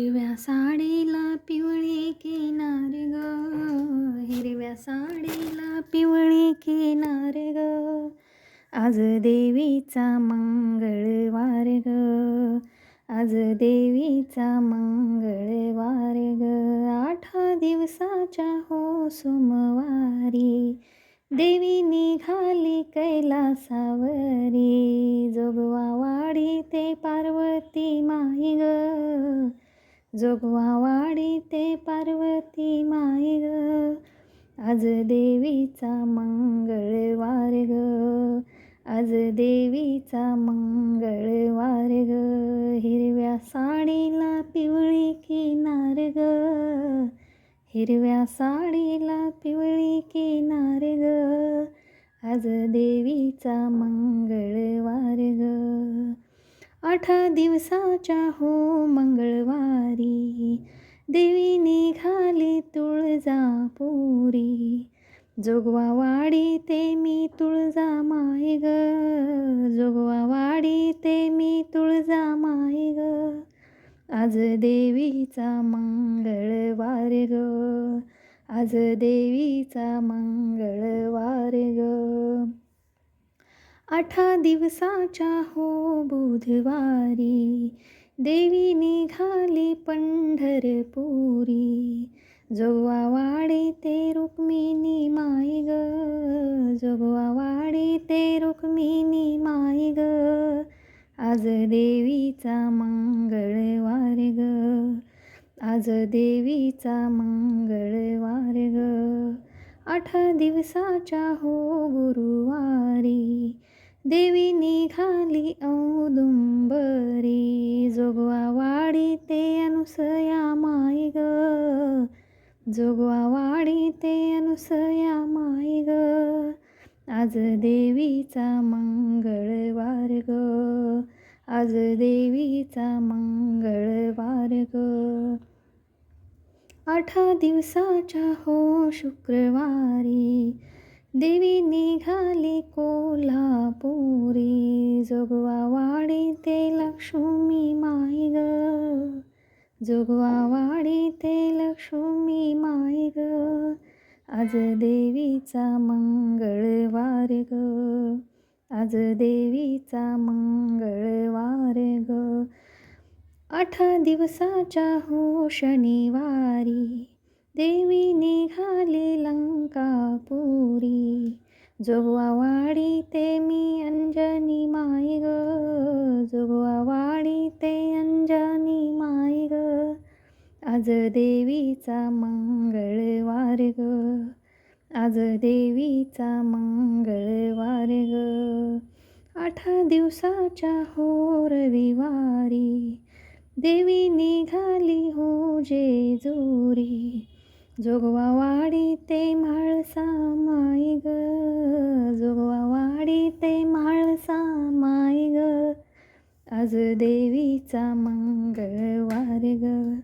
हिरव्या साडीला पिवळी किनार ग. हिरव्या साडीला पिवळी किनार ग. आज देवीचा मंगळवार ग. आज देवीचा मंगळवार ग. आठ दिवसाच्या हो सोमवारी. देवी निघाली कैलासावरी. जोगवा वाडी ते पार्वती माई ग. जोगवा वाडी ते पार्वती माई ग. आज देवीचा मंगळवार ग. आज देवीचा मंगळवार ग. हिरव्या साडीला पिवळी किनार ग. हिरव्या साडीला पिवळी किनार ग. आज देवीचा मंगळवार ग. आठ दिवसाच्या हो मंगळवारी. देवी निघाली तुळजापुरी. जोगवा वाडी ते मी तुळजा माय ग. जोगवा वाडी ते मी तुळजा माय ग. आज देवीचा मंगळवार ग. आज देवीचा मंगळवार ग. आठ दिवसाच्या हो बुधवारी. देवी निघाली पंढरपुरी. जोगवा वाडे ते रुक्मिणी माय ग. जोगवा वाडे ते रुक्मिणी माय ग. आज देवीचा मंगळवार ग. आज देवीचा मंगळवार ग. आठ दिवसाच्या हो गुरुवारी. देवी निघाली औदुंबरी जोगवा वाडी ते अनुसया माय ग. जोगवा वाडी ते अनुसया माय ग. आज देवीचा मंगळवार ग. आज देवीचा मंगळवार ग. आठ दिवसाच्या हो शुक्रवारी देवी निघाली कोल्हापुरी. जोगवा वाडी ते लक्ष्मी माय ग. जोगवा वाडी ते लक्ष्मी माय ग. आज देवीचा मंगळवार ग. आज देवीचा मंगळवार ग. आठ दिवसाच्या हो शनिवारी देवी निघा पुरी. जोगवा वाडी ते मी अंजनी माय ग. जोगवा वाडी ते अंजनी माय ग. आज देवीचा मंगळवार ग. आज देवीचा मंगळवार ग. आठ दिवसाच्या हो रविवारी. देवी निघाली हो जेजुरी. जोगवा वाडी ते म्हाळसा माय ग. जोगवा वाडी ते म्हाळसा माय ग. आज देवीचा मंगळवार ग.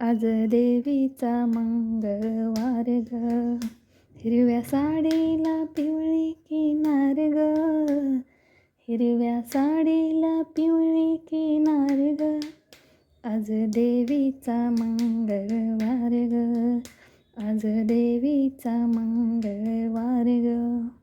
आज देवीचा मंगळवार ग. हिरव्या साडीला पिवळी किनार ग. हिरव्या साडीला पिवळी किनार ग. आज देवीचा मंगळवार ग. आज देवीचा मंगळवार ग.